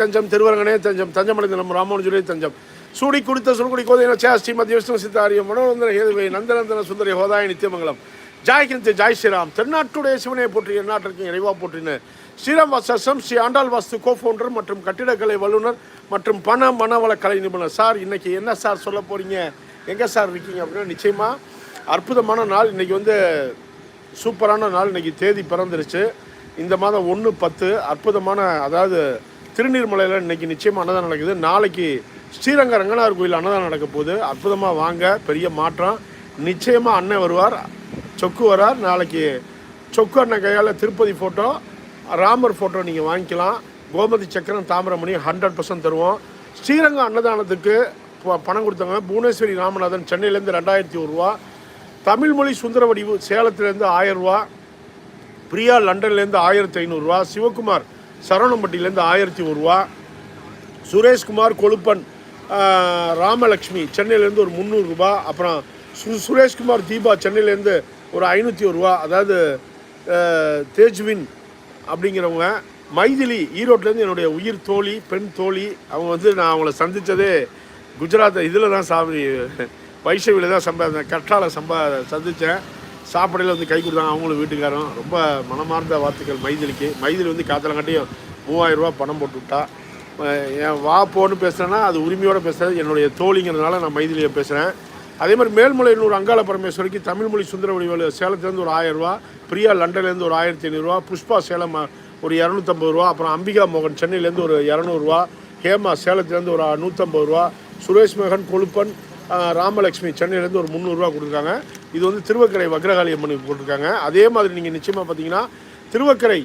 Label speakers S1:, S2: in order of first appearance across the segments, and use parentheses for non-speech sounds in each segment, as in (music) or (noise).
S1: தஞ்சம் திருவரங்கனே தஞ்சம் தஞ்சமடைந்த நம்ம ராமானுஜரே தஞ்சம். சூடி குடித்த சுருக்குடி கோதையின சே ஸ்ரீ மத்திய விஷ்ணு சித்தாரியம் மனோரந்தன ஹேதுவை நந்தநந்தன சுந்தரி ஹோதாய நித்தியமங்கலம். ஜாய் கிருந்தி ஜாய் ஸ்ரீராம். தென்னாட்டுடைய சிவனை போற்றி எந்நாட்டிற்கும் இறைவா போற்றின ஸ்ரீராம் வாசம் ஸ்ரீ ஆண்டாள் வாஸ்து கோ ஃபவுண்டர் மற்றும் கட்டிடக்கலை வல்லுநர் மற்றும் பண மனவள கலை நிபுணர். சார் இன்னைக்கு என்ன சார் சொல்ல போகிறீங்க எங்கே சார் இருக்கீங்க அப்படின்னா நிச்சயமாக அற்புதமான நாள். இன்றைக்கி வந்து சூப்பரான நாள். இன்றைக்கி தேதி பிறந்துருச்சு. இந்த மாதம் ஒன்று பத்து. அற்புதமான அதாவது திருநீர்மலையில் இன்னைக்கு நிச்சயம் அன்னதானம் நடக்குது. நாளைக்கு ஸ்ரீரங்க ரங்கநாதர் கோயில் அன்னதானம் நடக்க போகுது. அற்புதமாக வாங்க பெரிய மாற்றம். நிச்சயமாக அண்ணன் வருவார் சொக்கு வரார். நாளைக்கு சொக்கு அண்ணன் கையால் திருப்பதி ஃபோட்டோ ராமர் ஃபோட்டோ நீங்கள் வாங்கிக்கலாம். கோமதி சக்கரம் தாமிரமணி ஹண்ட்ரட் பர்சன்ட் தருவோம். ஸ்ரீரங்கம் அன்னதானத்துக்கு ப- பணம் கொடுத்தவங்க புவனேஸ்வரி ராமநாதன் சென்னையிலேருந்து ரெண்டாயிரத்தி ஒரு ரூபா. தமிழ்மொழி சுந்தர வடிவு சேலத்துலேருந்து ஆயிரம் ரூபா. பிரியா லண்டன்லேருந்து ஆயிரத்தி ஐநூறுரூவா சிவகுமார் சரவணம்பட்டியிலேருந்து ஆயிரத்தி ஒரு ரூபா. சுரேஷ்குமார் கொழுப்பன் ராமலக்ஷ்மி சென்னையிலேருந்து ஒரு முந்நூறுரூபா அப்புறம் சு சுரேஷ்குமார் தீபா சென்னையிலேருந்து ஒரு ஐநூற்றி ஒரு ரூபா. அதாவது தேஜ்வின் அப்படிங்கிறவங்க. மைதிலி ஈரோட்லேருந்து என்னுடைய உயிர் தோழி பெண் தோழி. அவங்க வந்து நான் அவங்கள சந்தித்ததே குஜராத். இதில் தான் சாமி வைஷவியில் தான் சம்பா கற்றால சம்பா சந்தித்தேன் சாப்பாடையில் வந்து கை கொடுத்தாங்க அவங்களும் வீட்டுக்காரரும். ரொம்ப மனமார்ந்த வார்த்தைகள் மைதிலிக்கு. மைதிலி வந்து காத்தலங்காட்டியும் மூவாயிரம் பணம் போட்டு விட்டா. என் வா போன்னு பேசுகிறேன்னா அது உரிமையோடு பேசுகிறது என்னுடைய தோழிங்கிறதுனால நான் மைதிலியை பேசுகிறேன் அதே மாதிரி மேல்மலையனூர் அங்காள பரமேஸ்வரிக்கு தமிழ்மொழி சுந்தர வடிவேலு சேலத்துலேருந்து ஒரு ஆயிரம் பிரியா லண்டன்லேருந்து ஒரு ஆயிரத்தி ஐநூறுரூவா புஷ்பா சேலம் ஒரு இரநூத்தம்பது ரூபா அப்புறம் அம்பிகா மோகன் சென்னையிலேருந்து ஒரு இரநூறுவா ஹேமா சேலத்துலேருந்து ஒரு நூற்றம்பது ரூபா சுரேஷ் மகன் கொழுப்பன் ராமலக்ஷ்மி ராமலட்சுமி சென்னையிலேருந்து ஒரு முந்நூறுரூவா கொடுத்துருக்காங்க. இது வந்து திருவக்கரை வக்ரகாளி அம்மனுக்கு போட்டிருக்காங்க. அதே மாதிரி நீங்கள் நிச்சயமாக பார்த்தீங்கன்னா திருவக்கரை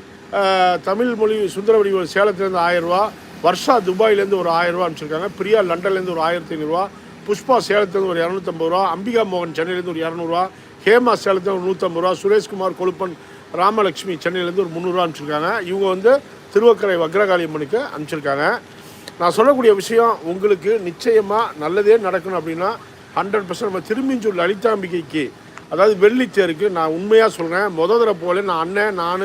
S1: தமிழ் மொழி சுந்தரவடி சேலத்துலேருந்து ஆயிரம் ரூபா வர்ஷா துபாயிலேருந்து ஒரு ஆயிரம் ரூபா அனுப்பிச்சிருக்காங்க. பிரியா லண்டன்லேருந்து ஒரு ஆயிரத்தி ஐநூறுரூவா புஷ்பா சேலத்துலேருந்து ஒரு இரநூத்தம்பது ரூபா அம்பிகா மோகன் சென்னையிலேருந்து ஒரு இரநூறுவா ஹேமா சேலத்துலேருந்து ஒரு நூற்றம்பது ரூபா சுரேஷ்குமார் கொழுப்பன் ராமலட்சுமி சென்னையிலேருந்து ஒரு முந்நூறுரூவா அனுப்பிச்சிருக்காங்க. இவங்க வந்து திருவக்கரை வக்ரகாளி அம்மனுக்கு அனுப்பிச்சிருக்காங்க. நான் சொல்லக்கூடிய விஷயம் உங்களுக்கு நிச்சயமாக நல்லதே நடக்கணும் அப்படின்னா ஹண்ட்ரட் பர்சன்ட் நம்ம திரும்பிஞ்சூர் லலிதாம்பிகைக்கு அதாவது வெள்ளித்தேருக்கு நான் உண்மையாக சொல்கிறேன் முத தடவை போல நான் அண்ணன் நான்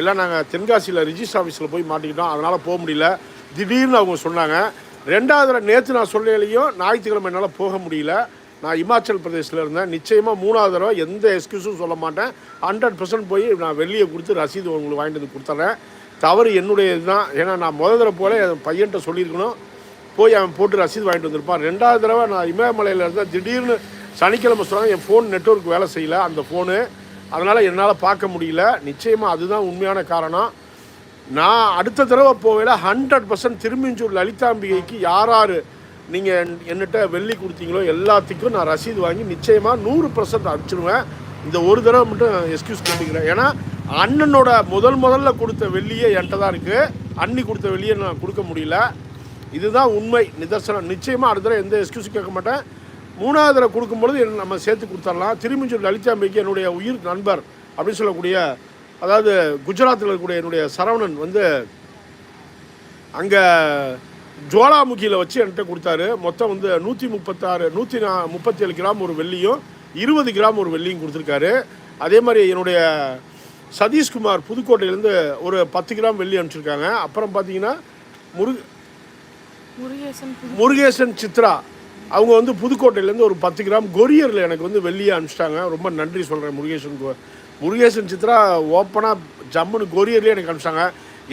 S1: எல்லாம் நாங்கள் தென்காசியில் ரிஜிஸ்டர் ஆஃபீஸில் போய் மாட்டிக்கிட்டோம். அதனால் போக முடியல. திடீர்னு அவங்க சொன்னாங்க ரெண்டாவது தடவை நேற்று நான் சொல்லலையும் ஞாயிற்றுக்கிழமை என்னால் போக முடியல. நான் இமாச்சல் பிரதேசில் இருந்தேன். நிச்சயமாக மூணாவது தடவை எந்த எக்ஸ்கியூஸும் சொல்ல மாட்டேன். ஹண்ட்ரட் பர்சன்ட் போய் நான் வெளியே கொடுத்து ரசீது உங்களுக்கு வாங்கிட்டு வந்து கொடுத்துட்றேன் தவறு என்னுடைய இதுதான் ஏன்னா நான் முத தடவை போல என் பையன்கிட்ட சொல்லியிருக்கணும். போய் அவன் போட்டு ரசீது வாங்கிட்டு வந்திருப்பான். ரெண்டாவது தடவை நான் இமயமலையில் இருந்தேன் திடீர்னு சனிக்கிழமை சொன்னாங்க என் ஃபோன் நெட்வொர்க் வேலை செய்யல அந்த ஃபோனு அதனால் என்னால் பார்க்க முடியல. நிச்சயமாக அதுதான் உண்மையான காரணம். நான் அடுத்த தடவை போகையில் ஹண்ட்ரட் பர்சன்ட் திரும்பிஞ்சூர் லலிதாம்பிகைக்கு யார் யார் நீங்கள் என்னட்ட வெள்ளி கொடுத்தீங்களோ எல்லாத்துக்கும் நான் ரசீது வாங்கி நிச்சயமாக நூறு பர்சன்ட் அனுப்பிச்சிடுவேன் இந்த ஒரு தடவை மட்டும் எக்ஸ்கியூஸ் கேட்டுக்கிறேன். ஏன்னா அண்ணனோட முதல் முதல்ல கொடுத்த வெள்ளியே என்கிட்ட தான் இருக்குது அண்ணி கொடுத்த வெள்ளியை நான் கொடுக்க முடியல. இதுதான் உண்மை நிதர்சனம். நிச்சயமாக அடுத்த தடவை எந்த எக்ஸ்கியூஸும் கேட்க மாட்டேன். மூணாவது தடவை கொடுக்கும்பொழுது என்ன- நம்ம சேர்த்து கொடுத்துடலாம். திருமிஞ்சூர் லலிதாம்பிக்கு என்னுடைய உயிர் நண்பர் அப்படின்னு சொல்லக்கூடிய அதாவது குஜராத்தில் இருக்கக்கூடிய என்னுடைய சரவணன் வந்து அங்கே ஜுவாலாமுகியில் வச்சு என்கிட்ட கொடுத்தாரு. மொத்தம் வந்து நூற்றி முப்பத்தாறு நூற்றி நா முப்பத்தி ஏழு கிராம் ஒரு வெள்ளியும் இருபது கிராம் ஒரு வெள்ளியும் கொடுத்துருக்காரு. அதே மாதிரி என்னுடைய சதீஷ்குமார் புதுக்கோட்டையிலேருந்து ஒரு பத்து கிராம் வெள்ளி அனுப்பிச்சிருக்காங்க. அப்புறம் பார்த்தீங்கன்னா முருக
S2: முருகேசன்
S1: சித்ரா. அவங்க வந்து புதுக்கோட்டையிலேருந்து ஒரு பத்து கிராம் கொரியரில் எனக்கு வந்து வெள்ளியே அனுப்பிச்சிட்டாங்க. ரொம்ப நன்றி சொல்கிறேன் முருகேசன் முருகேசன் சித்ரா ஓப்பனாக ஜம்முன்னு கொரியர்லேயே எனக்கு அனுப்பிச்சாங்க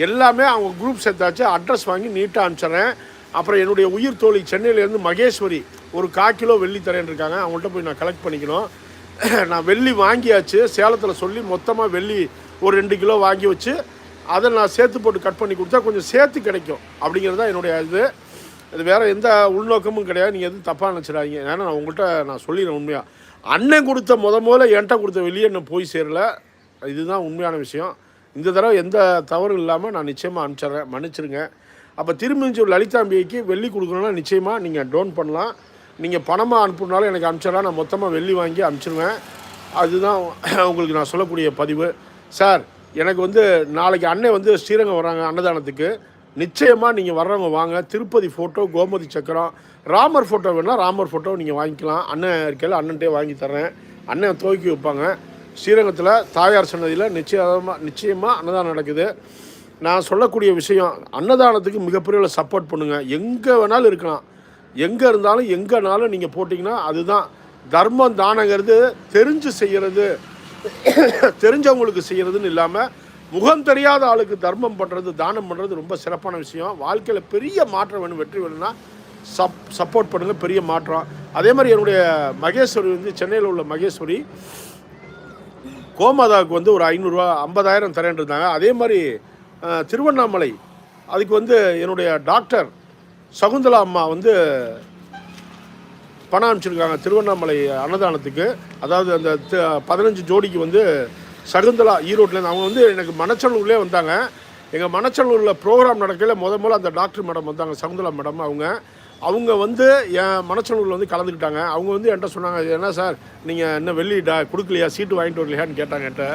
S1: எல்லாமே அவங்க குரூப் சேர்த்தாச்சு. அட்ரஸ் வாங்கி நீட்டாக அனுப்பிச்சிட்றேன். அப்புறம் என்னுடைய உயிர் தோழி சென்னையிலேருந்து மகேஸ்வரி ஒரு கால் கிலோ வெள்ளி தரேன் இருக்காங்க. அவங்கள்ட்ட போய் நான் கலெக்ட் பண்ணிக்கணும். (clears throat) நான் வெள்ளி வாங்கியாச்சு. சேலத்தில் சொல்லி மொத்தமாக வெள்ளி ஒரு ரெண்டு கிலோ வாங்கி வச்சு அதை நான் சேர்த்து போட்டு கட் பண்ணி கொடுத்தா கொஞ்சம் சேர்த்து கிடைக்கும் அப்படிங்கிறது தான் என்னுடைய இது. அது வேறு எந்த உள்நோக்கமும் கிடையாது. நீங்கள் எதுவும் தப்பாக நினச்சிடாதீங்க. ஏன்னா நான் உங்கள்கிட்ட நான் சொல்லிடுறேன் உண்மையாக அண்ணன் கொடுத்த முத முதல்ல என்கிட்ட கொடுத்த வெளியே நான் போய் சேரல. இதுதான் உண்மையான விஷயம். இந்த தடவை எந்த தவறும் இல்லாமல் நான் நிச்சயமாக அனுப்பிச்சிட்றேன். மன்னிச்சிருங்க. அப்போ திரும்பி லலிதாம்பிக்கு வெள்ளி கொடுக்கணும்னா நிச்சயமாக நீங்கள் டோன் பண்ணலாம். நீங்கள் பணமாக அனுப்புனாலும் எனக்கு அனுப்பிச்சிடலாம் நான் மொத்தமாக வெள்ளி வாங்கி அனுப்பிச்சிடுவேன் அதுதான் உங்களுக்கு நான் சொல்லக்கூடிய பதிவு. சார் எனக்கு வந்து நாளைக்கு அண்ணன் வந்து ஸ்ரீரங்கம் வராங்க அன்னதானத்துக்கு. நிச்சயமாக நீங்கள் வர்றவங்க வாங்க. திருப்பதி ஃபோட்டோ கோமதி சக்கரம். ராமர் ஃபோட்டோ வேணால் ராமர் ஃபோட்டோ நீங்கள் வாங்கிக்கலாம். அண்ணன் இருக்கையில் அண்ணன்ட்டே வாங்கி தரேன் அண்ணன் துவக்கி வைப்பாங்க. ஸ்ரீரங்கத்தில் தாயார் சன்னதியில் நிச்சயமாக நிச்சயமாக அன்னதானம் நடக்குது. நான் சொல்லக்கூடிய விஷயம் அன்னதானத்துக்கு மிகப்பெரிய சப்போர்ட் பண்ணுங்கள் எங்கே வேணாலும் இருக்கலாம். எங்கே இருந்தாலும் எங்கேனாலும் நீங்கள் போட்டிங்கன்னா அதுதான். தர்மம் தானங்கிறது தெரிஞ்சு செய்கிறது தெரிஞ்சவங்களுக்கு செய்கிறதுன்னு இல்லாமல் முகம் தெரியாத ஆளுக்கு தர்மம் பண்ணுறது தானம் பண்ணுறது ரொம்ப சிறப்பான விஷயம். வாழ்க்கையில் பெரிய மாற்றம் வேணும் வெற்றி வேணும்னா சப் சப்போர்ட் பண்ணுங்கள் பெரிய மாற்றம். அதே மாதிரி என்னுடைய மகேஸ்வரி வந்து சென்னையில் உள்ள மகேஸ்வரி கோமாதாவுக்கு வந்து ஒரு ஐநூறுரூவா ஐம்பதாயிரம் தரேன் இருந்தாங்க. அதே மாதிரி திருவண்ணாமலை அதுக்கு வந்து என்னுடைய டாக்டர் சகுந்தலா அம்மா வந்து பணம் அனுப்பிச்சிருக்காங்க திருவண்ணாமலை அன்னதானத்துக்கு. அதாவது அந்த பதினஞ்சு ஜோடிக்கு வந்து சகுந்தலா ஈரோட்டில் அவங்க வந்து எனக்கு மணச்சலூர்லேயே வந்தாங்க. எங்கள் மணச்சலூரில் ப்ரோக்ராம் நடக்கையில் முத முதல்ல அந்த டாக்டர் மேடம் வந்தாங்க சகுந்தலா மேடம் அவங்க. அவங்க வந்து என் மணச்சனூரில் வந்து கலந்துக்கிட்டாங்க. அவங்க வந்து என்கிட்ட சொன்னாங்க என்ன சார் நீங்கள் என்ன வெள்ளி டா கொடுக்கலையா? சீட்டு வாங்கிட்டு வரலையான்னு கேட்டாங்க என்கிட்ட.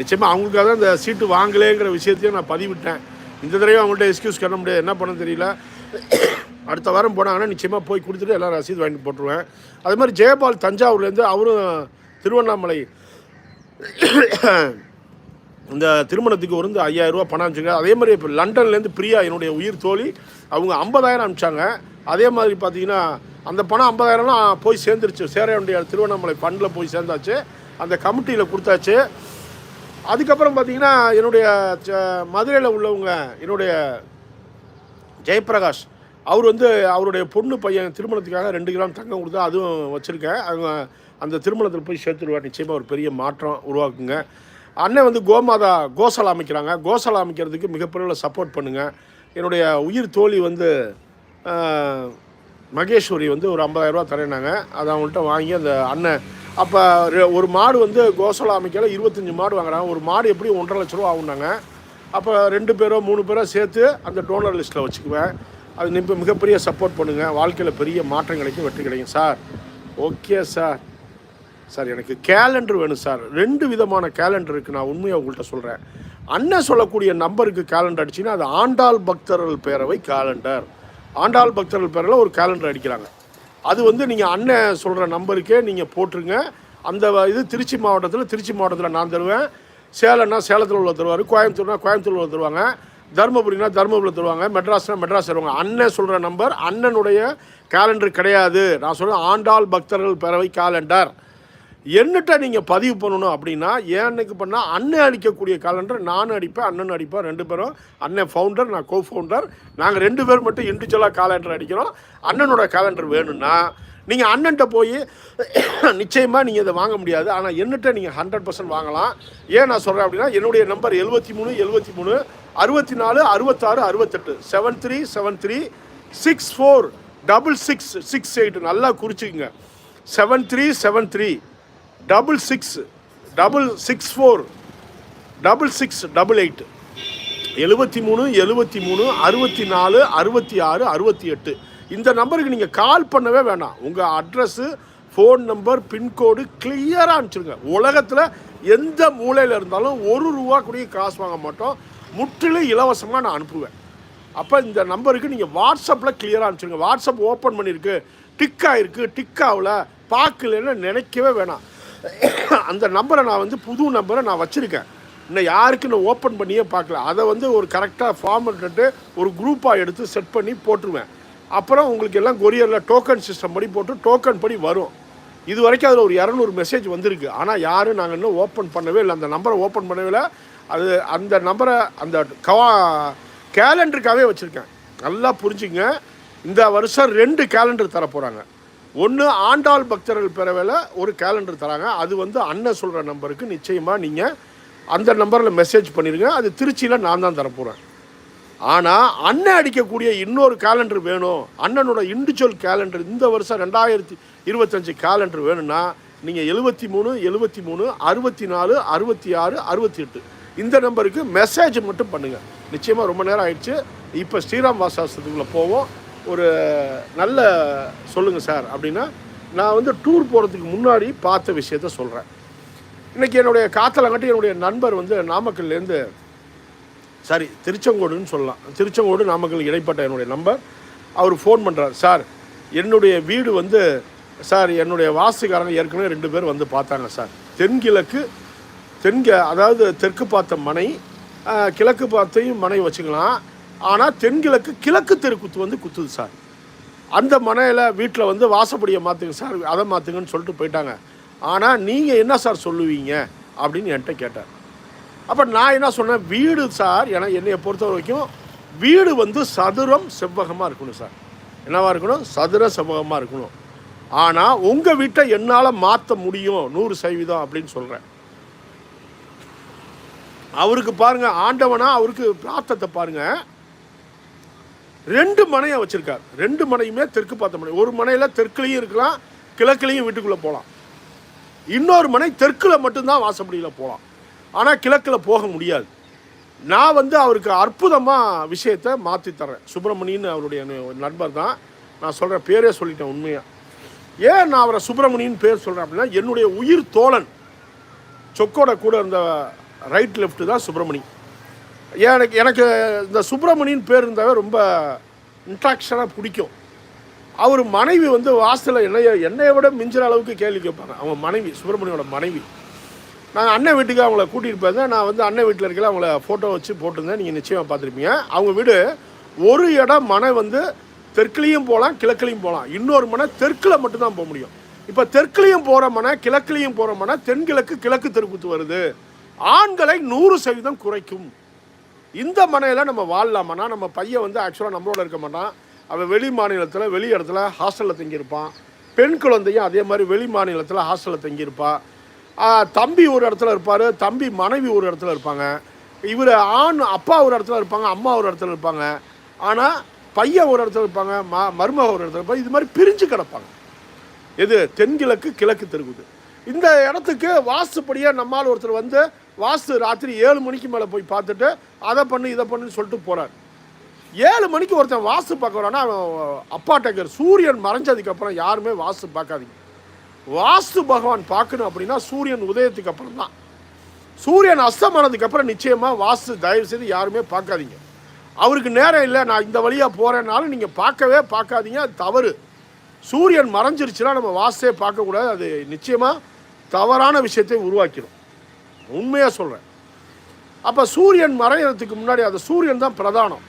S1: நிச்சயமாக அவங்களுக்காக தான் இந்த சீட்டு வாங்கலேங்கிற விஷயத்தையும் நான் பதிவிட்டேன். இந்த தடவையும் அவங்கள்ட்ட எக்ஸ்கியூஸ் பண்ண முடியாது. என்ன பண்ண தெரியல. அடுத்த வாரம் போனாங்கன்னா நிச்சயமாக போய் கொடுத்துட்டு எல்லாம் ரசீது வாங்கிட்டு போட்டுருவேன். அதே மாதிரி ஜெயபால் தஞ்சாவூர்லேருந்து அவரும் திருவண்ணாமலை (coughs) இந்த திருமணத்துக்கு ஒரு ஐயாயிரரூவா பணம் அனுப்பிச்சுங்க. அதே மாதிரி இப்போ லண்டன்லேருந்து பிரியா என்னுடைய உயிர் தோழி அவங்க ஐம்பதாயிரம் அனுப்பிச்சாங்க. அதே மாதிரி பார்த்தீங்கன்னா அந்த பணம் ஐம்பதாயிரம்லாம் போய் சேர்ந்துருச்சு. சேர வேண்டிய திருவண்ணாமலை ஃபண்டில் போய் சேர்ந்தாச்சு. அந்த கமிட்டியில் கொடுத்தாச்சு. அதுக்கப்புறம் பார்த்தீங்கன்னா என்னுடைய மதுரையில் உள்ளவங்க என்னுடைய ஜெயபிரகாஷ் அவர் வந்து அவருடைய பொண்ணு பையன் திருமணத்துக்காக ரெண்டு கிராம் தங்கம் கொடுத்தா அதுவும் வச்சுருக்கேன். அவங்க அந்த திருமணத்தில் போய் சேர்த்துருவார். நிச்சயமாக ஒரு பெரிய மாற்றம் உருவாக்குங்க. அண்ணன் வந்து கோமாதா கோசாலா அமைக்கிறாங்க. கோசாலா அமைக்கிறதுக்கு மிகப்பெரிய சப்போர்ட் பண்ணுங்கள் என்னுடைய உயிர் தோழி வந்து மகேஸ்வரி வந்து ஒரு ஐம்பதாயிரரூவா தரேனாங்க அதை அவங்கள்ட்ட வாங்கி அந்த அண்ணன் அப்போ ஒரு மாடு வந்து கோசலா அமைக்கல இருபத்தஞ்சி மாடு வாங்குறாங்க. ஒரு மாடு எப்படி ஒன்றரை லட்ச ரூபா ஆகுனாங்க அப்போ ரெண்டு பேரோ மூணு பேரோ சேர்த்து அந்த டோனர் லிஸ்ட்டில் வச்சுக்குவேன். அது நிப்ப மிகப்பெரிய சப்போர்ட் பண்ணுங்கள் வாழ்க்கையில் பெரிய மாற்றம் கிடைக்கும் வெற்றி கிடைக்கும் சார் ஓகே சார் சார் எனக்கு கேலண்டர் வேணும் சார் ரெண்டு விதமான கேலண்டர் இருக்குது நான் உண்மையாக உங்கள்கிட்ட சொல்கிறேன் அண்ணன் சொல்லக்கூடிய நம்பருக்கு கேலண்டர் அடிச்சிங்கன்னா அது ஆண்டாள் பக்தர்கள் பேரவை கேலண்டர் ஆண்டாள் பக்தர்கள் பேரில் ஒரு கேலண்டர் அடிக்கிறாங்க. அது வந்து நீங்கள் அண்ணன் சொல்கிற நம்பருக்கே நீங்கள் போட்டுருங்க. அந்த இது திருச்சி மாவட்டத்தில் திருச்சி மாவட்டத்தில் நான் தருவேன். சேலம்னா சேலத்தில் உள்ள தருவார். கோயம்புத்தூர்னா கோயம்புத்தூர் உள்ள தருவாங்க. தருமபுரினா தருமபுரியில் தருவாங்க மெட்ராஸ்னா மெட்ராஸ் தருவாங்க. அண்ணன் சொல்கிற நம்பர் அண்ணனுடைய கேலண்டர் கிடையாது. நான் சொல்கிறேன் ஆண்டாள் பக்தர்கள் பேரவை கேலண்டர் என்னட்ட நீங்கள் பதிவு பண்ணணும் அப்படின்னா ஏன்னுக்கு பண்ணால் அண்ணன் அடிக்கக்கூடிய கேலண்டர் நானும் அடிப்பேன் அண்ணன் அடிப்பேன் ரெண்டு பேரும். அண்ணன் ஃபவுண்டர் நான் கோ ஃபவுண்டர் நாங்கள் ரெண்டு பேர் மட்டும் இண்டிவிஜுவலாக கேலண்டர் அடிக்கிறோம். அண்ணனோட காலண்டர் வேணும்னா நீங்கள் அண்ணன்ட்ட போய் நிச்சயமாக நீங்கள் இதை வாங்க முடியாது. ஆனால் என்னட்ட நீங்கள் ஹண்ட்ரட் பர்சன்ட் வாங்கலாம். ஏன் நான் சொல்கிறேன் அப்படின்னா என்னுடைய நம்பர் எழுபத்தி மூணு எழுபத்தி மூணு அறுபத்தி நாலு அறுபத்தாறு அறுபத்தெட்டு seven three seven three six four double six six eight நல்லா குறிச்சிக்கங்க. Seven three seven three double six double six four double six double eight எழுபத்தி மூணு எழுபத்தி மூணு அறுபத்தி நாலு அறுபத்தி ஆறு அறுபத்தி எட்டு. இந்த நம்பருக்கு நீங்கள் கால் பண்ணவே வேணாம். உங்கள் அட்ரஸ்ஸு ஃபோன் நம்பர் பின்கோடு கிளியராக அனுப்பிச்சிருங்க. உலகத்தில் எந்த மூலையில் இருந்தாலும் ஒரு ரூபா கூட காசு வாங்க மாட்டோம். முற்றிலும் இலவசமாக நான் அனுப்புவேன். அப்போ இந்த நம்பருக்கு நீங்கள் வாட்ஸ்அப்பில் கிளியராக அனுப்பிச்சிருங்க. வாட்ஸ்அப் ஓப்பன் பண்ணியிருக்கு டிக் ஆகிருக்கு டிக் ஆகல. பார்க்கலன்னு நினைக்கவே வேணாம். அந்த நம்பரை நான் வந்து புது நம்பரை நான் வச்சுருக்கேன். இன்னும் யாருக்கு நான் ஓப்பன் பண்ணியே பார்க்கல. அதை வந்து ஒரு கரெக்டாக ஃபார்ம் பண்ணிட்டு ஒரு குரூப்பாக எடுத்து செட் பண்ணி போட்டுருவேன். அப்புறம் உங்களுக்கு எல்லாம் கொரியரில் டோக்கன் சிஸ்டம் படி போட்டு டோக்கன் படி வரும். இது வரைக்கும் அதில் ஒரு இரநூறு மெசேஜ் வந்திருக்கு. ஆனால் யாரும் நாங்கள் இன்னும் ஓப்பன் பண்ணவே இல்லை. அந்த நம்பரை ஓப்பன் பண்ணவே இல்லை. அது அந்த நம்பரை அந்த கவா கேலண்டருக்காகவே வச்சுருக்கேன். நல்லா புரிஞ்சுங்க. இந்த வருஷம் ரெண்டு கேலண்டர் தர போகிறாங்க ஒன்று ஆண்டாள் பக்தர்கள் பெறவேல ஒரு கேலண்டர் தராங்க. அது வந்து அண்ணன் சொல்கிற நம்பருக்கு நிச்சயமாக நீங்கள் அந்த நம்பரில் மெசேஜ் பண்ணிடுங்க அது திருச்சியில் நான் தான் தரப்போகிறேன் ஆனால் அண்ணன் அடிக்கக்கூடிய இன்னொரு கேலண்டர் வேணும். அண்ணனோட இண்டிவிஜுவல் கேலண்டர் இந்த வருஷம் ரெண்டாயிரத்தி இருபத்தஞ்சு கேலண்டர் வேணும்னா நீங்கள் எழுபத்தி மூணு எழுபத்தி மூணு அறுபத்தி நாலு அறுபத்தி ஆறு அறுபத்தி எட்டு. இந்த நம்பருக்கு மெசேஜ் மட்டும் பண்ணுங்கள் நிச்சயமாக ரொம்ப நேரம் ஆயிடுச்சு. இப்போ ஸ்ரீராம் வாசாசத்துக்குள்ளே போவோம். ஒரு நல்ல சொல்லுங்கள் சார் அப்படின்னா நான் வந்து டூர் போகிறதுக்கு முன்னாடி பார்த்த விஷயத்த சொல்கிறேன் இன்றைக்கி என்னுடைய காத்தலங்காட்டி என்னுடைய நண்பர் வந்து நாமக்கல்லேருந்து சாரி திருச்செங்கோடுன்னு சொல்லலாம். திருச்செங்கோடு நாமக்கல் இடைப்பட்ட என்னுடைய நம்பர் அவர் ஃபோன் பண்ணுறார் சார் என்னுடைய வீடு வந்து சார் என்னுடைய வாசுக்காரங்க ஏற்கனவே ரெண்டு பேர் வந்து பார்த்தாங்க சார். தென்கிழக்கு தென்க அதாவது தெற்கு பார்த்த மனை கிழக்கு பார்த்தையும் மனை வச்சுக்கலாம். ஆனால் தென்கிழக்கு கிழக்கு தெருக்குத்து வந்து குத்துது சார். அந்த மனையில் வீட்டில் வந்து வாசப்படியை மாற்றுங்க சார். அதை மாற்றுங்கன்னு சொல்லிட்டு போயிட்டாங்க. ஆனால் நீங்கள் என்ன சார் சொல்லுவீங்க? அப்படின்னு என்கிட்ட கேட்டார். அப்போ நான் என்ன சொன்னேன்? வீடு சார் என என்னையை பொறுத்த வரைக்கும் வீடு வந்து சதுரம் செவ்வகமாக இருக்கணும் சார். என்னவாக இருக்கணும்? சதுர செவ்வகமாக இருக்கணும். ஆனால் உங்கள் வீட்டை என்னால் மாற்ற முடியும் நூறு சதவீதம் அப்படின்னு சொல்கிறேன் அவருக்கு பாருங்கள் ஆண்டவனா அவருக்கு பிரார்த்தத்தை பாருங்கள் ரெண்டு மனையை வச்சுருக்கார். ரெண்டு மனையுமே தெற்கு பார்த்த மனை. ஒரு மனையில் தெற்குலையும் இருக்கலாம் கிழக்குலையும் வீட்டுக்குள்ளே போகலாம் இன்னொரு மனை தெற்கில் மட்டும்தான் வாசப்படியில் போகலாம் ஆனால் கிழக்கில் போக முடியாது. நான் வந்து அவருக்கு அற்புதமாக விஷயத்தை மாற்றி தர்றேன். சுப்பிரமணின்னு அவருடைய நண்பர் தான். நான் சொல்கிற பேரே சொல்லிட்டேன் உண்மையாக ஏன் நான் அவரை சுப்பிரமணியன் பேர் சொல்கிறேன் அப்படின்னா என்னுடைய உயிர் தோழன் சொக்கோட கூட இருந்த ரைட் லெஃப்ட்டு தான் சுப்பிரமணி எனக்கு எனக்கு இந்த சுப்பிரமணியன் பேர் இருந்தாவே ரொம்ப இன்ட்ராக்ஷனாக பிடிக்கும். அவர் மனைவி வந்து வாசலில் என்னைய என்னைய விட மிஞ்சுற அளவுக்கு கேள்வி கேட்பாங்க. அவங்க மனைவி சுப்பிரமணியோட மனைவி. நான் அண்ணன் வீட்டுக்கு அவங்கள கூட்டிகிட்டு போயிருந்தேன். நான் வந்து அண்ணன் வீட்டில் இருக்கல அவங்கள ஃபோட்டோ வச்சு போட்டிருந்தேன். நீங்கள் நிச்சயமாக பார்த்துருப்பீங்க. அவங்க வீடு ஒரு இடம் மனை வந்து தெற்குலேயும் போகலாம் கிழக்குலேயும் போகலாம். இன்னொரு மனை தெற்கில் மட்டும்தான் போக முடியும். இப்போ தெற்குலேயும் போகிற மனை கிழக்குலேயும் போகிற மனை தென்கிழக்கு கிழக்கு தெருக்குத்து வருது. ஆண்களை நூறு சதவீதம் குறைக்கும். இந்த மனையில் நம்ம வாழலாமனா நம்ம பையன் வந்து ஆக்சுவலாக நம்மளோட இருக்க மாட்டான். அவன் வெளி மாநிலத்தில் வெளி இடத்துல ஹாஸ்டலில் தங்கியிருப்பான். பெண் குழந்தையும் அதே மாதிரி வெளி மாநிலத்தில் ஹாஸ்டலில் தங்கியிருப்பாள் தம்பி ஒரு இடத்துல இருப்பார் தம்பி மனைவி ஒரு இடத்துல இருப்பாங்க. இவர் ஆண் அப்பா ஒரு இடத்துல இருப்பாங்க அம்மா ஒரு இடத்துல இருப்பாங்க. ஆனால் பையன் ஒரு இடத்துல இருப்பாங்க ம மருமக ஒரு இடத்துல இருப்பாங்க. இது மாதிரி பிரிஞ்சு கிடப்பாங்க. எது? தென்கிழக்கு கிழக்கு தெருக்குது இந்த இடத்துக்கு வாஸ்துப்படியாக நம்மால் ஒருத்தர் வந்து வாஸ்து ராத்திரி ஏழு மணிக்கு மேலே போய் பார்த்துட்டு அதை பண்ணு இதை பண்ணுன்னு சொல்லிட்டு போகிறார் ஏழு மணிக்கு ஒருத்தன் வாஸ்து பார்க்க வரான்னா அவன் அப்பாட்டக்கர் சூரியன் மறைஞ்சதுக்கப்புறம் யாருமே வாஸ்து பார்க்காதீங்க. வாஸ்து பகவான் பார்க்கணும் அப்படின்னா சூரியன் உதயத்துக்கு அப்புறம் தான் சூரியன் அஸ்தமானதுக்கு அப்புறம் நிச்சயமாக வாஸ்து தயவு செய்து யாருமே பார்க்காதீங்க. அவருக்கு நேரம் இல்லை நான் இந்த வழியாக போகிறேன்னாலும் நீங்கள் பார்க்கவே பார்க்காதீங்க அது தவறு. சூரியன் மறைஞ்சிருச்சுன்னா நம்ம வாஸ்தே பார்க்கக்கூடாது அது நிச்சயமாக தவறான விஷயத்தை உருவாக்கிடும். உண்மையாக சொல்கிறேன் அப்போ சூரியன் மறையறதுக்கு முன்னாடி அந்த சூரியன் தான் பிரதானம்.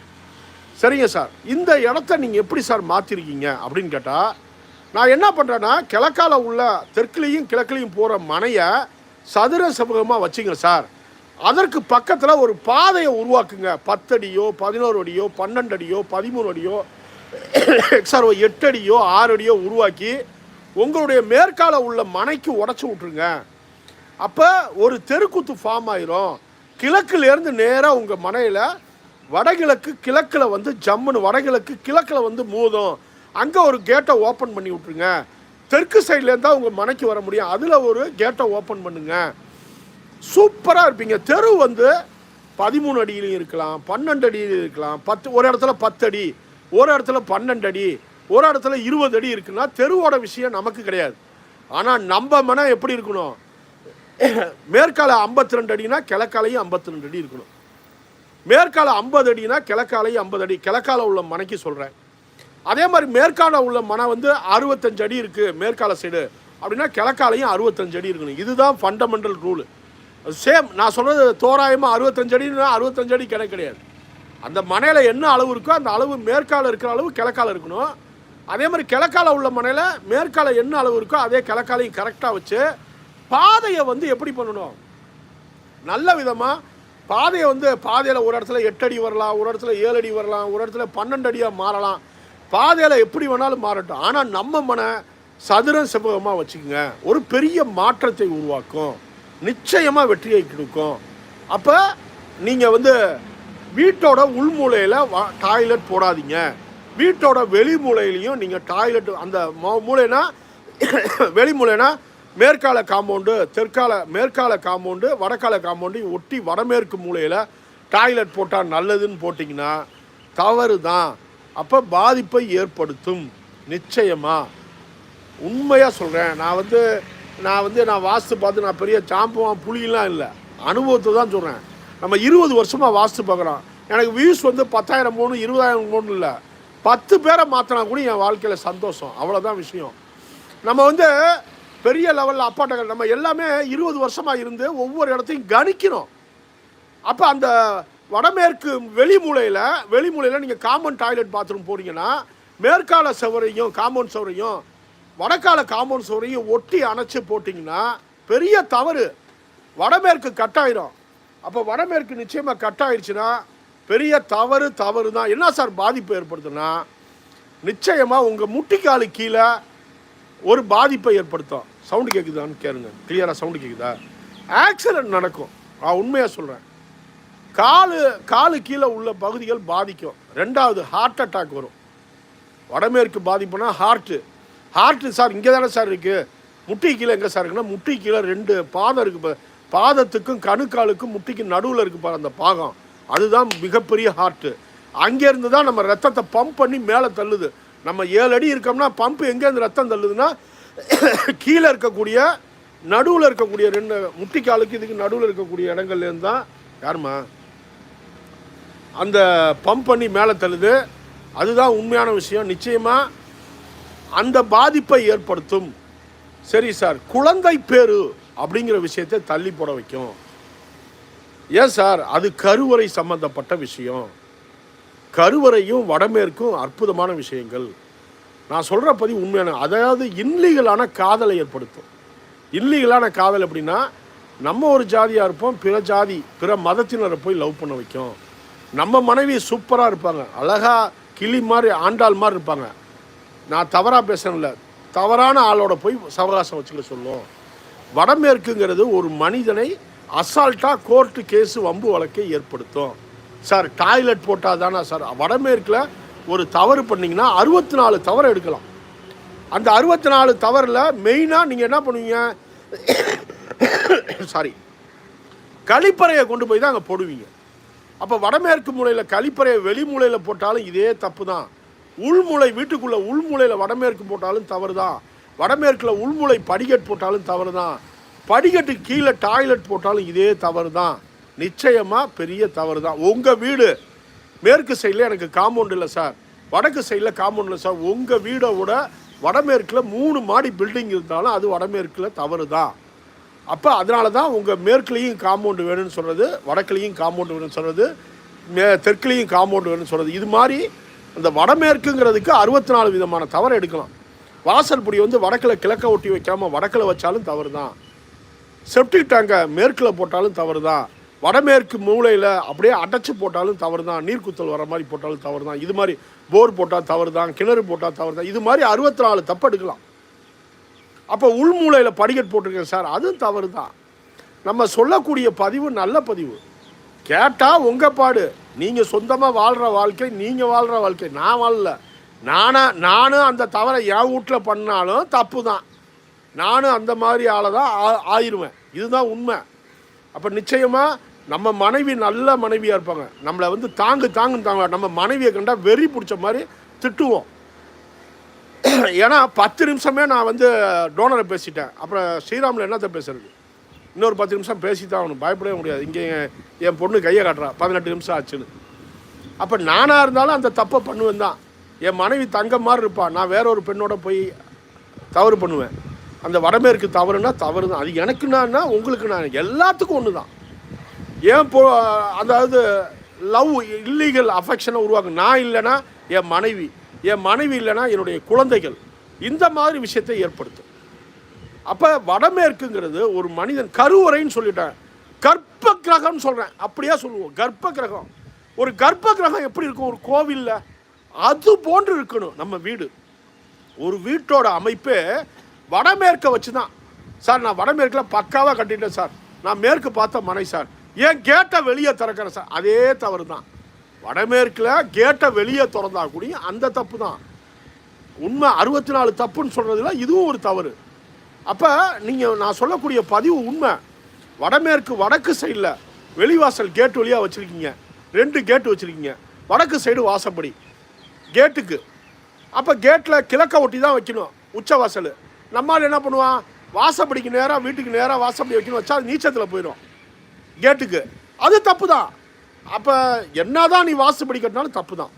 S1: சரிங்க சார் இந்த இடத்த நீங்கள் எப்படி சார் மாற்றிருக்கீங்க அப்படின்னு கேட்டால் நான் என்ன பண்ணுறேன்னா கிழக்கால உள்ள தெற்குலேயும் கிழக்குலேயும் போகிற மனையை சதுர செவ்வகமாக வச்சுங்க சார். அதற்கு பக்கத்தில் ஒரு பாதையை உருவாக்குங்க. பத்தடியோ பதினோரு அடியோ பன்னெண்டு அடியோ பதிமூணு அடியோ சார் எட்டு அடியோ ஆறு அடியோ உருவாக்கி உங்களுடைய மேற்கால உள்ள மனைக்கு உடச்சி விட்ருங்க அப்போ ஒரு தெருக்குத்து ஃபார்ம் ஆயிரும். கிழக்குலேருந்து நேராக உங்கள் மனையில் வடகிழக்கு கிழக்கில் வந்து ஜம்முன்னு வடகிழக்கு கிழக்கில் வந்து மூதும். அங்கே ஒரு கேட்டை ஓப்பன் பண்ணி விட்ருங்க தெற்கு சைட்லேருந்து தான் உங்கள் மனைக்கு வர முடியும். அதில் ஒரு கேட்டை ஓப்பன் பண்ணுங்க. சூப்பராக இருப்பீங்க. தெரு வந்து பதிமூணு அடியிலையும் இருக்கலாம் பன்னெண்டு அடியிலையும் இருக்கலாம். பத்து ஒரு இடத்துல பத்து அடி ஒரு இடத்துல பன்னெண்டு அடி ஒரு இடத்துல இருபது அடி இருக்குன்னா தெருவோட விஷயம் நமக்கு கிடையாது. ஆனால் நம்ம மனம் எப்படி இருக்கணும்? மேற்கால ஐம்பத்தி ரெண்டு அடினா கிழக்காலையும் ஐம்பத்தி ரெண்டு அடி இருக்கணும். மேற்கால ஐம்பது அடினா கிழக்காலையும் ஐம்பது அடி. கிழக்கால உள்ள மனைக்கு சொல்கிறேன் அதே மாதிரி மேற்கால உள்ள மனை வந்து அறுபத்தஞ்சு அடி இருக்குது மேற்கால சைடு அப்படின்னா கிழக்காலையும் அறுபத்தஞ்சு அடி இருக்கணும். இதுதான் ஃபண்டமெண்டல் ரூலு சேம் நான் சொல்கிறது தோராயமாக அறுபத்தஞ்சு அடின்னா அறுபத்தஞ்சு அடி கிடை கிடையாது. அந்த மனையில் என்ன அளவு இருக்கோ அந்த அளவு மேற்கால இருக்கிற அளவு கிழக்கால இருக்கணும். அதே மாதிரி கிழக்கால உள்ள மனையில் மேற்கால என்ன அளவு இருக்கோ அதே கிழக்காலையும் கரெக்டாக வச்சு பாதையை வந்து எப்படி பண்ணணும்? நல்ல விதமாக பாதையை வந்து பாதையில் ஒரு இடத்துல எட்டு அடி வரலாம் ஒரு இடத்துல ஏழு அடி வரலாம் ஒரு இடத்துல பன்னெண்டு அடியாக மாறலாம். பாதையில் எப்படி வேணாலும் மாறட்டும். ஆனால் நம்ம மன சதுரம் செவ்வகமாக வச்சுக்கோங்க. ஒரு பெரிய மாற்றத்தை உருவாக்கும். நிச்சயமாக வெற்றியை கொடுக்கும். அப்போ நீங்கள் வந்து வீட்டோட உள்மூலையில் டாய்லெட் போடாதீங்க. வீட்டோட வெளி மூலையிலையும் நீங்கள் டாய்லெட் அந்த மூலைனா வெளி மூலைனா மேற்கால காம்பவுண்டு தெற்கால மேற்கால காம்பவுண்டு வடக்கால காம்பவுண்டு ஒட்டி வடமேற்கு மூலையில் டாய்லெட் போட்டால் நல்லதுன்னு போட்டிங்கன்னா தவறு தான் அப்போ பாதிப்பை ஏற்படுத்தும். நிச்சயமாக உண்மையாக சொல்கிறேன் நான் வந்து நான் வந்து நான் வாஸ்து பார்த்து நான் பெரிய சாம்பவன் புளியெலாம் இல்லை. அனுபவத்தை தான் சொல்கிறேன் நம்ம இருபது வருஷமாக வாஸ்து பார்க்குறோம். எனக்கு வியூஸ் வந்து பத்தாயிரம் மூணு இருபதாயிரம் மூணு இல்லை. பத்து பேரை மாற்றினா கூட என் வாழ்க்கையில் சந்தோஷம். அவ்வளோதான் விஷயம். நம்ம வந்து பெரிய லெவலில் அப்பாட்டங்கள் நம்ம எல்லாமே இருபது வருஷமாக இருந்து ஒவ்வொரு இடத்தையும் கணிக்கணும். அப்போ அந்த வடமேற்கு வெளி மூலையில் நீங்கள் காமன் டாய்லெட் பாத்ரூம் போனீங்கன்னா மேற்கால சுவரையும் காம்பவுண்ட் சுவரையும் வடக்கால காம்பவுண்ட் சுவரையும் ஒட்டி அணைச்சி போட்டிங்கன்னா பெரிய தவறு. வடமேற்கு கட் ஆயிரும். அப்போ வடமேற்கு நிச்சயமாக கட் ஆயிடுச்சுன்னா பெரிய தவறு தவறு தான் என்ன சார் பாதிப்பு ஏற்படுத்துன்னா நிச்சயமாக உங்கள் முட்டிக்காலு கீழே ஒரு பாதிப்பை ஏற்படுத்தும். சவுண்டு கேட்குதான்னு கேளுங்க. கிளியராக சவுண்டு கேட்குதா ஆக்சிடென்ட் நடக்கும். நான் உண்மையாக சொல்கிறேன் காலு காலு கீழே உள்ள பகுதிகள் பாதிக்கும். ரெண்டாவது ஹார்ட் அட்டாக் வரும். வடமேற்கு பாதிப்புனா ஹார்ட்டு ஹார்ட்டு சார் இங்கே தானே சார் இருக்குது முட்டி கீழே எங்கே சார் இருக்குன்னா முட்டி கீழே ரெண்டு பாதம் இருக்குது இப்போ பாதத்துக்கும் கணுக்காலுக்கும் முட்டிக்கும் நடுவில் இருக்குது பாரு அந்த பாகம். அதுதான் மிகப்பெரிய ஹார்ட்டு அங்கேருந்து தான் நம்ம ரத்தத்தை பம்ப் பண்ணி மேலே தள்ளுது. நம்ம ஏழு அடி இருக்கோம்னா பம்ப் எங்கேருந்து ரத்தம் தள்ளுதுன்னா கீழே இருக்கக்கூடிய நடுவில் இருக்கக்கூடிய ரெண்டு முட்டிக்காலுக்கு இதுக்கு நடுவில் இருக்கக்கூடிய இடங்கள்லேருந்து தான் யாரும்மா? அந்த பம்ப் பண்ணி மேலே தள்ளுது. அதுதான் உண்மையான விஷயம். நிச்சயமாக அந்த பாதிப்பை ஏற்படுத்தும். சரி சார் குழந்தை பேரு அப்படிங்கிற விஷயத்தை தள்ளி போட வைக்கும். ஏன் சார்? அது கருவறை சம்பந்தப்பட்ட விஷயம். கருவறையும் வடமேற்கும் அற்புதமான விஷயங்கள். நான் சொல்கிற பதிவு உண்மையான அதாவது இன்லீகலான காதலை ஏற்படுத்தும். இல்லீகலான காதல் எப்படின்னா நம்ம ஒரு ஜாதியாக இருப்போம் பிற ஜாதி பிற மதத்தினரை போய் லவ் பண்ண வைக்கும். நம்ம மனைவி சூப்பராக இருப்பாங்க. அழகாக கிளி மாதிரி ஆண்டாள் மாதிரி இருப்பாங்க. நான் தவறாக பேசணும்ல தவறான ஆளோட போய் சவகாசம் வச்சுக்க சொல்லும். வடமேற்குங்கிறது ஒரு மனிதனை அசால்ட்டாக கோர்ட்டு கேஸு வம்பு வழக்கை ஏற்படுத்தும். சார் டாய்லெட் போட்டால் தானே சார்? வடமேற்கில் ஒரு தவறு பண்ணிங்கன்னா அறுபத்தி நாலு தவறு எடுக்கலாம். அந்த அறுபத்தி நாலு தவறில் மெயினாக நீங்கள் என்ன பண்ணுவீங்க? (coughs) சாரி கழிப்பறையை கொண்டு போய் தான் அங்கே போடுவீங்க. அப்போ வடமேற்கு மூலையில் கழிப்பறையை வெளிமூலையில் போட்டாலும் இதே தப்பு தான் உள்மூளை வீட்டுக்குள்ளே உள்மூலையில் வடமேற்கு போட்டாலும் தவறு தான் வடமேற்கில் உள்மூளை படிக்கட் போட்டாலும் தவறு தான் படிக்கட்டுக்கு கீழே டாய்லெட் போட்டாலும் இதே தவறு தான் நிச்சயமாக பெரிய தவறு தான் உங்கள் வீடு மேற்கு சைடில் எனக்கு காம்பவுண்ட் இல்லை சார். வடக்கு சைடில் காம்பவுண்ட் இல்லை சார். உங்கள் வீடை விட வடமேற்கில் மூணு மாடி பில்டிங் இருந்தாலும் அது வடமேற்கில் தவறு தான் அப்போ அதனால தான் உங்கள் மேற்குலேயும் காம்பவுண்டு வேணும்னு சொல்கிறது வடக்குலேயும் காம்பவுண்டு வேணும்னு சொல்கிறது மே தெற்குலேயும் காம்பவுண்டு வேணும்னு சொல்கிறது இது மாதிரி அந்த வடமேற்குங்கிறதுக்கு அறுபத்தி நாலு விதமான தவறு எடுக்கலாம். வாசல்புடி வந்து வடக்கில் கிழக்க ஒட்டி வைக்காமல் வடக்கில் வச்சாலும் தவறு தான் செப்டிக் டேங்கை மேற்கில் போட்டாலும் தவறு தான் வடமேற்கு மூலையில் அப்படியே அடைச்சி போட்டாலும் தவறு தான் நீர்க்குத்தல் வர மாதிரி போட்டாலும் தவறு தான் இது மாதிரி போர் போட்டால் தவறு தான் கிணறு போட்டால் தவறு தான் இது மாதிரி அறுபத்தி நாலு தப்பு எடுக்கலாம். அப்போ உள்மூலையில் படிக்கட் போட்டிருக்கேன் சார். அதுவும் தவறு தான் நம்ம சொல்லக்கூடிய பதிவு நல்ல பதிவு. கேட்டால் உங்கள் பாடு. நீங்கள் சொந்தமாக வாழ்கிற வாழ்க்கை நீங்கள் வாழ்கிற வாழ்க்கை. நான் வாழல. நானாக நானும் அந்த தவறை என் வீட்டில் பண்ணாலும் தப்பு தான் நானும் அந்த மாதிரி ஆளை தான் ஆ- இதுதான் உண்மை. அப்போ நிச்சயமாக நம்ம மனைவி நல்ல மனைவியாக இருப்பாங்க. நம்மளை வந்து தாங்கு தாங்குன்னு தாங்க நம்ம மனைவியை கண்டால் வெறி பிடிச்ச மாதிரி திட்டுவோம். (clears throat) ஏன்னா பத்து நிமிஷமே நான் வந்து டோனரை பேசிட்டேன். அப்புறம் ஸ்ரீராமில் என்னத்தை பேசுறது? இன்னொரு பத்து நிமிஷம் பேசி தான் அவனுக்கு பயப்படவே முடியாது. இங்கே என் பொண்ணு கையை காட்டுறா. பதினெட்டு நிமிஷம் ஆச்சுன்னு. அப்போ நானாக இருந்தாலும் அந்த தப்பை பண்ணுவேன் தான். என் மனைவி தங்கம் மாதிரி இருப்பாள் நான் வேற ஒரு பெண்ணோட போய் தவறு பண்ணுவேன். அந்த வடமேற்கு தவறுனா தவறு தான். அது எனக்கு நான்னா உங்களுக்கு நான் எல்லாத்துக்கும் ஒன்று தான். ஏன் போ அதாவது லவ் இல்லீகல் அஃபெக்ஷனை உருவாக்கும். நான் இல்லைன்னா என் மனைவி என் மனைவி இல்லைன்னா என்னுடைய குழந்தைகள் இந்த மாதிரி விஷயத்தை ஏற்படுத்தும். அப்போ வடமேற்குங்கிறது ஒரு மனிதன் கருவறைன்னு சொல்லிட்டேன். கர்ப்ப கிரகம்னு சொல்கிறேன் அப்படியே சொல்லுவோம். கர்ப்ப கிரகம் ஒரு கர்ப்ப கிரகம் எப்படி இருக்கும்? ஒரு கோவிலில். அது போன்று இருக்கணும் நம்ம வீடு. ஒரு வீட்டோட அமைப்பே வடமேற்கை வச்சு தான் சார் நான் வடமேற்கில் பக்காவாக கட்டிட்டேன் சார். நான் மேற்கு பார்த்த மனை சார். ஏன் கேட்டை வெளியே திறக்கிறேன் சார். அதே தவறு தான் வடமேற்கில் கேட்டை வெளியே திறந்தா கூடிய அந்த தப்பு தான் உண்மை அறுபத்தி நாலு தப்புன்னு சொல்கிறதுல இதுவும் ஒரு தவறு. அப்போ நீங்கள் நான் சொல்லக்கூடிய பதிவு உண்மை. வடமேற்கு வடக்கு சைடில் வெளிவாசல் கேட் வழியாக வச்சுருக்கீங்க. ரெண்டு கேட்டு வச்சுருக்கீங்க. வடக்கு சைடு வாசப்படி. கேட்டுக்கு அப்போ கேட்டில் கிழக்க ஒட்டி தான் வைக்கணும் உச்சவாசல் நம்மால் என்ன பண்ணுவான்? வாசப்படிக்கு நேராக வீட்டுக்கு நேராக வாசப்படி வைக்கணும் வச்சா அது நீச்சத்தில் போயிடும். கேட்டுக்கு அது தப்பு தான் அப்போ என்னதான் நீ வாசு கட்டினாலும் தப்பு தான்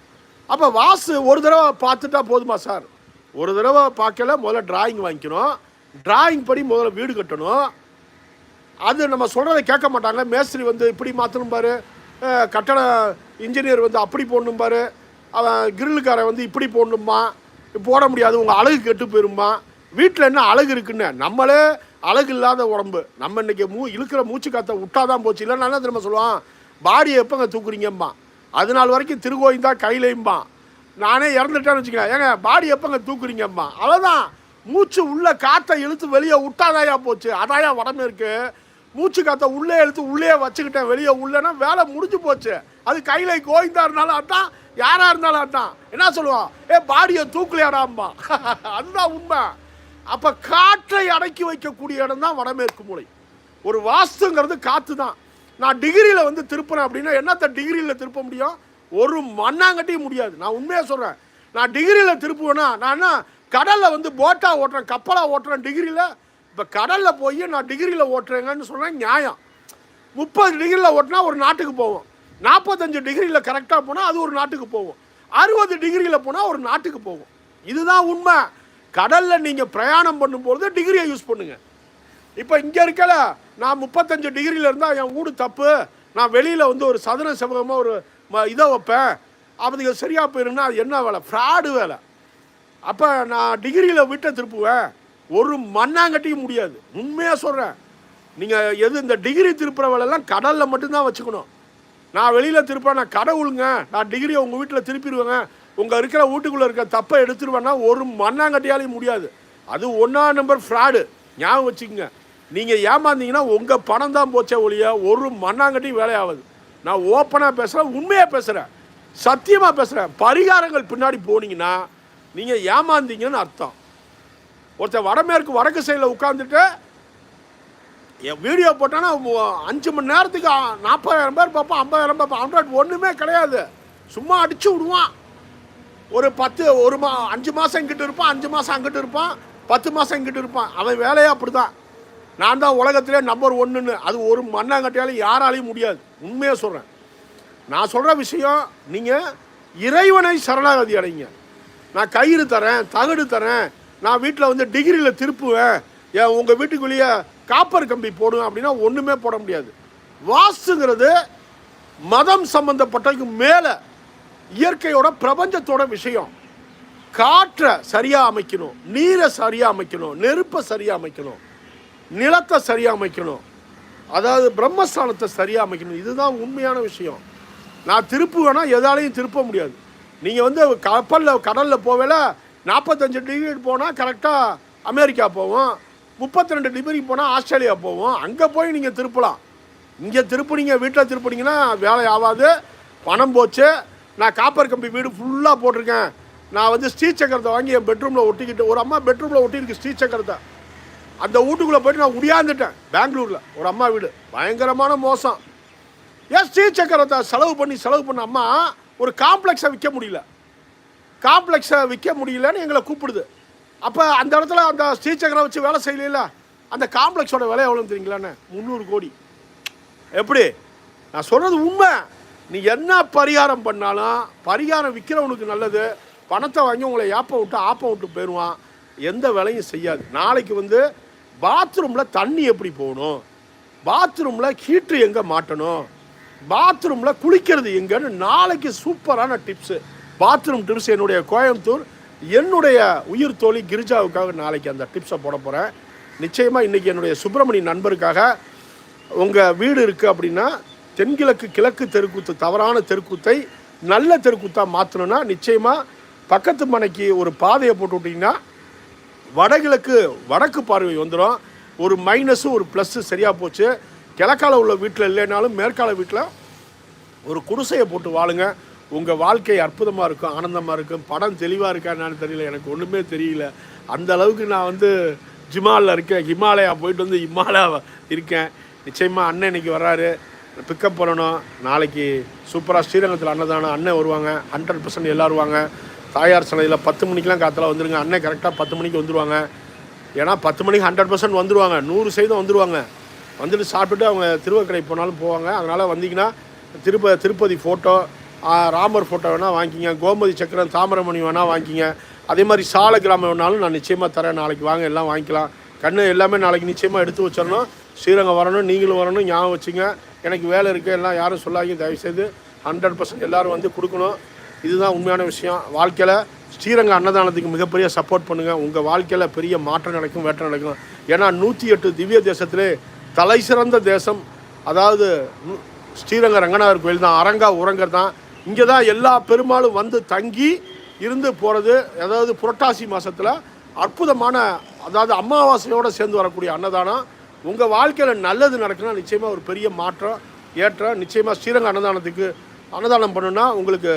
S1: அப்போ வாசு ஒரு தடவை பார்த்துட்டா போதுமா சார்? ஒரு தடவை பார்க்கல முதல்ல டிராயிங் வாங்கிக்கணும். டிராயிங் படி முதல்ல வீடு கட்டணும். அது நம்ம சொல்கிறத கேட்க மாட்டாங்க. மேஸ்திரி வந்து இப்படி மாற்றணும் பாரு. கட்டட இன்ஜினியர் வந்து அப்படி போடணும் பாரு. அவன் கிரில்லுக்காரன் வந்து இப்படி போடணுமா? போட முடியாது. உங்கள் அழகு கெட்டு போயிருமா? வீட்டில் என்ன அழகு இருக்குன்னு? நம்மளே அழகு இல்லாத உடம்பு. நம்ம இன்றைக்கி மூ இழுக்கிற மூச்சு காற்றை விட்டாதான் போச்சு. இல்லைன்னா என்ன திரும்ப சொல்லுவான் பாடியை எப்போங்க தூக்குறீங்கம்மா? அது நாள் வரைக்கும் திருக்கோயிந்தா கையிலையும்பா. நானே இறந்துட்டேன்னு வச்சுக்கேன் ஏங்க பாடி எப்போங்க தூக்குறீங்கம்மா? அவ்வளோதான் மூச்சு உள்ளே காற்றை இழுத்து வெளியே விட்டாதாயா போச்சு? அதாயா உடம்பு இருக்குது மூச்சு காற்றை உள்ளே இழுத்து உள்ளே வச்சுக்கிட்டேன். வெளியே உள்ளேன்னா வேலை முடிஞ்சு போச்சு. அது கையில் கோயிந்தா இருந்தாலும் அதான் யாராக இருந்தாலும் அதான். என்ன சொல்லுவோம்? ஏ பாடியை தூக்கலையாடாம்பா. (laughs) அதுதான் உண்மை. அப்போ காற்றை அடக்கி வைக்கக்கூடிய இடம் தான் வடமேற்கு மூலை ஒரு வாஸ்துங்கிறது காற்று தான் நான் டிகிரியில் வந்து திருப்பினேன் அப்படின்னா என்னத்த டிகிரியில் திருப்ப முடியும்? ஒரு மண்ணாங்கட்டியும் முடியாது. நான் உண்மையாக சொல்கிறேன் நான் டிகிரியில் திருப்புவேன்னா நான் என்ன கடலில் வந்து போட்டாக ஓட்டுறேன் கப்பலாக ஓட்டுறேன் டிகிரியில் இப்போ கடலில் போய் நான் டிகிரியில் ஓட்டுறேங்கன்னு சொல்கிறேன் நியாயம். முப்பது டிகிரியில் ஓட்டினா ஒரு நாட்டுக்கு போவோம். நாற்பத்தஞ்சு டிகிரியில் கரெக்டாக போனால் அது ஒரு நாட்டுக்கு போவோம். அறுபது டிகிரியில் போனால் ஒரு நாட்டுக்கு போகும் இதுதான் உண்மை. கடலில் நீங்கள் பிரயாணம் பண்ணும்போது டிகிரியை யூஸ் பண்ணுங்கள் இப்போ இங்கே இருக்கல நான் முப்பத்தஞ்சு டிகிரியில் இருந்தால் என் வீடு தப்பு. நான் வெளியில் வந்து ஒரு சதுர செவகமாக ஒரு ம- இதை வைப்பேன். அதுக்கு சரியாக போயிருந்தா அது என்ன வேலை? ஃப்ராடு வேலை. அப்போ நான் டிகிரியில் விட்ட திருப்புவேன். ஒரு மண்ணாங்கட்டியும் முடியாது. உண்மையாக சொல்கிறேன் நீங்கள் எது இந்த டிகிரி திருப்புற வேலைலாம் கடலில் மட்டும்தான் வச்சுக்கணும். நான் வெளியில் திருப்பேன் நான் கடவுளுங்க நான் டிகிரியை உங்கள் வீட்டில் திருப்பிடுவேங்க. உங்கள் இருக்கிற வீட்டுக்குள்ளே இருக்க தப்பை எடுத்துருவேன்னா ஒரு மண்ணாங்கட்டியாலையும் முடியாது. அது ஒன்றா நம்பர் ஃப்ராடு ஞாபகம் வச்சுக்கோங்க. நீங்கள் ஏமாந்தீங்கன்னா உங்கள் பணம் தான் போச்சே ஒழிய ஒரு மண்ணாங்கட்டி வேலையாகுது. நான் ஓப்பனாக பேசுகிறேன் உண்மையாக பேசுகிறேன் சத்தியமாக பேசுகிறேன் பரிகாரங்கள் பின்னாடி போனீங்கன்னா நீங்கள் ஏமாந்தீங்கன்னு அர்த்தம். ஒருத்தன் வடமேற்கு வடக்கு சைடில் உட்காந்துட்டு என் வீடியோ போட்டானா அஞ்சு மணி நேரத்துக்கு நாற்பதாயிரம் பேர் பார்ப்பான் ஐம்பதாயிரம் பார்ப்போம் ஹண்ட்ரட் ஒன்றுமே கிடையாது. சும்மா அடிச்சு விடுவான். ஒரு பத்து ஒரு மா அஞ்சு மாதம் இங்கிட்டு இருப்பான் அஞ்சு மாதம் அங்கிட்டு இருப்பான் பத்து மாதம் இங்கிட்டு இருப்பான். அவன் வேலையே அப்படி தான் நான் தான் உலகத்திலே நம்பர் ஒன்றுன்னு அது ஒரு மண்ணாங்கட்டியாலும் யாராலையும் முடியாது. உண்மையாக சொல்கிறேன் நான் சொல்கிற விஷயம் நீங்கள் இறைவனை சரணாகதி அடைங்க. நான் கயிறு தரேன் தகடு தரேன் நான் வீட்டில் வந்து டிகிரியில் திருப்புவேன் ஏன் உங்கள் வீட்டுக்குள்ளேயே காப்பர் கம்பி போடுவேன் அப்படின்னா ஒன்றுமே போட முடியாது. வாஸ்துங்கிறது மதம் சம்பந்தப்பட்டதுக்கு மேலே இயற்கையோட பிரபஞ்சத்தோட விஷயம். காற்றை சரியாக அமைக்கணும் நீரை சரியாக அமைக்கணும் நெருப்பை சரியாக அமைக்கணும். நிலத்தை சரியாக அமைக்கணும் அதாவது பிரம்மஸ்தானத்தை சரியாக அமைக்கணும் இதுதான் உண்மையான விஷயம். நான் திருப்புவேனா எதாலையும் திருப்ப முடியாது. நீங்கள் வந்து கப்பலில் கடலில் போவேல நாற்பத்தஞ்சு டிகிரி போனால் கரெக்டாக அமெரிக்கா போவோம். முப்பத்தி ரெண்டு டிகிரி போனால் ஆஸ்திரேலியா போவோம். அங்கே போய் நீங்கள் திருப்பலாம். இங்கே திருப்புனீங்க வீட்டில் திருப்புனீங்கன்னா வேலை ஆகாது. பணம் போச்சு. நான் காப்பர் கம்பி வீடு ஃபுல்லாக போட்டிருக்கேன். நான் வந்து ஸ்ரீ சக்கரத்தை வாங்கி என் பெட்ரூமில் ஒட்டிக்கிட்டு ஒரு அம்மா பெட்ரூமில் ஒட்டியிருக்கு ஸ்ரீ சக்கரத்தை அந்த வீட்டுக்குள்ளே போயிட்டு நான் உடியாந்துட்டேன். பெங்களூரில். ஒரு அம்மா வீடு. பயங்கரமான மோசம். ஏன் ஸ்ரீ சக்கரத்தை செலவு பண்ணி செலவு பண்ண அம்மா ஒரு காம்ப்ளெக்ஸை விற்க முடியல. காம்ப்ளெக்ஸை விற்க முடியலன்னு எங்களை கூப்பிடுது. அப்போ அந்த இடத்துல அந்த ஸ்ரீ சக்கரம் வச்சு வேலை செய்யல அந்த காம்ப்ளெக்ஸோட விலை எவ்வளோன்னு தெரியுங்களாண்ணே? முந்நூறு கோடி. எப்படி? நான் சொல்கிறது உண்மை. நீ என்ன பரிகாரம் பண்ணாலும் பரிகாரம் விற்கிறவனுக்கு நல்லது. பணத்தை வாங்கி உங்களை ஏப்ப விட்டு ஆப்ப விட்டு போயிடுவான். எந்த வேலையும் செய்யாது. நாளைக்கு வந்து பாத்ரூமில் தண்ணி எப்படி போகணும்? பாத்ரூமில் ஹீட்ரு எங்கே மாட்டணும்? பாத்ரூமில் குளிக்கிறது எங்கன்னு நாளைக்கு சூப்பரான டிப்ஸு பாத்ரூம் டிப்ஸ் என்னுடைய கோயம்புத்தூர் என்னுடைய உயிர் தோழி கிரிஜாவுக்காக நாளைக்கு அந்த டிப்ஸை போட போகிறேன் நிச்சயமாக இன்றைக்கி என்னுடைய சுப்பிரமணிய நண்பருக்காக உங்கள் வீடு இருக்குது அப்படின்னா தென்கிழக்கு கிழக்கு தெருக்கூத்து தவறான தெருக்கூத்தை நல்ல தெருக்கூத்தாக மாற்றணும்னா நிச்சயமாக பக்கத்து மனைக்கு ஒரு பாதையை போட்டு விட்டிங்கன்னா வடகிழக்கு வடக்கு பார்வை வந்துடும் ஒரு மைனஸு ஒரு ப்ளஸ்ஸு சரியாக போச்சு. கிழக்கால உள்ள வீட்டில் இல்லைனாலும் மேற்கால வீட்டில் ஒரு குடிசையை போட்டு வாழுங்க. உங்கள் வாழ்க்கை அற்புதமாக இருக்கும் ஆனந்தமாக இருக்கும். படம் தெளிவாக இருக்கா என்னன்னு தெரியல. எனக்கு ஒன்றுமே தெரியல. அந்த அளவுக்கு நான் வந்து ஜிமாலில் இருக்கேன். ஹிமாலயா போயிட்டு வந்து ஹிமாலயா இருக்கேன். நிச்சயமாக அண்ணன் இன்னைக்கு வர்றாரு. பிக்கப் பண்ணணும். நாளைக்கு சூப்பராக ஸ்ரீரங்கத்தில் அன்னதானம் அண்ணன் வருவாங்க. ஹண்ட்ரட் பர்சன்ட் எல்லோரும் வருவாங்க தாயார் சன்னதியில் பத்து மணிக்கெலாம் காத்தில் வந்துடுங்க அண்ணன் கரெக்டாக பத்து மணிக்கு வந்துடுவாங்க ஏன்னா பத்து மணிக்கு ஹண்ட்ரட் பர்சன்ட் வந்துடுவாங்க நூறு சதவீதம் வந்துடுவாங்க வந்துட்டு சாப்பிட்டுட்டு அவங்க திருவக்கடை போனாலும் போவாங்க. அதனால் வந்தீங்கன்னா திருப்ப திருப்பதி ஃபோட்டோ ராமர் ஃபோட்டோ வேணால் வாங்கிக்கிங்க கோமதி சக்கரம் தாமிரமணி வேணால் வாங்கிக்கிங்க அதே மாதிரி சால கிராமம் வேணாலும் நான் நிச்சயமாக தரேன். நாளைக்கு வாங்க எல்லாம் வாங்கிக்கலாம். கண்ணு எல்லாமே நாளைக்கு நிச்சயமாக எடுத்து வச்சிடணும். ஸ்ரீரங்கம் வரணும் நீங்களும் வரணும் ஞாபகம் வச்சுங்க. எனக்கு வேலை இருக்குது எல்லாம் யாரும் சொல்லாதீங்க. தயவுசெய்து ஹண்ட்ரட் பர்சன்ட் எல்லோரும் வந்து கொடுக்கணும். இதுதான் உண்மையான விஷயம். வாழ்க்கையில் ஸ்ரீரங்க அன்னதானத்துக்கு மிகப்பெரிய சப்போர்ட் பண்ணுங்கள் உங்கள் வாழ்க்கையில் பெரிய மாற்றம் நடக்கும் வேற்றம் நடக்கும். ஏன்னா நூற்றி எட்டு திவ்ய தேசத்திலே தலை சிறந்த தேசம். அதாவது ஸ்ரீரங்க ரங்கநாதர் கோயில் தான். அரங்கா உரங்கர் தான். இங்கே தான் எல்லா பெருமாளும் வந்து தங்கி இருந்து போகிறது அதாவது புரட்டாசி மாதத்தில் அற்புதமான அதாவது அமாவாசையோடு சேர்ந்து வரக்கூடிய அன்னதானம். உங்கள் வாழ்க்கையில் நல்லது நடக்குன்னா நிச்சயமாக ஒரு பெரிய மாற்றம் ஏற்றம். நிச்சயமாக ஸ்ரீரங்க அன்னதானத்துக்கு அன்னதானம் பண்ணுன்னா உங்களுக்கு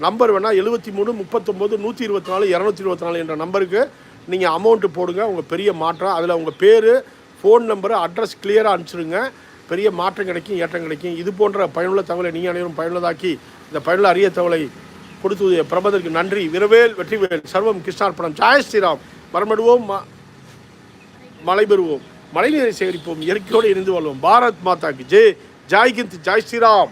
S1: நம்பர் வேணால் எழுபத்தி மூணு முப்பத்தொம்போது நூற்றி இருபத்தி நாலு இரநூத்தி இருபத்தி நாலு என்ற நம்பருக்கு நீங்கள் அமௌண்ட்டு போடுங்க. உங்கள் பெரிய மாற்றம் அதில் உங்கள் பேர் ஃபோன் நம்பரு அட்ரஸ் கிளியராக அனுப்பிச்சிடுங்க பெரிய மாற்றம் கிடைக்கும் ஏற்றம் கிடைக்கும். இது போன்ற பயனுள்ள தகவலை நீங்கள் அனைவரும் பயனுள்ளதாக்கி இந்த பயனுள்ள அரிய தகவலை கொடுத்து பிரபதற்கு நன்றி. விரவேல் வெற்றிவேல் சர்வம் கிருஷ்ணார்பணம். ஜாய் ஸ்ரீராம். மரமடுவோம் ம- மலை பெறுவோம் மழைநீரை சேகரிப்போம். இயற்கையோடு இணைந்து வாழ்வோம். பாரத் மாதாக்கு. ஜெய். ஜாய்கிந்த் ஜாய் ஸ்ரீராம்.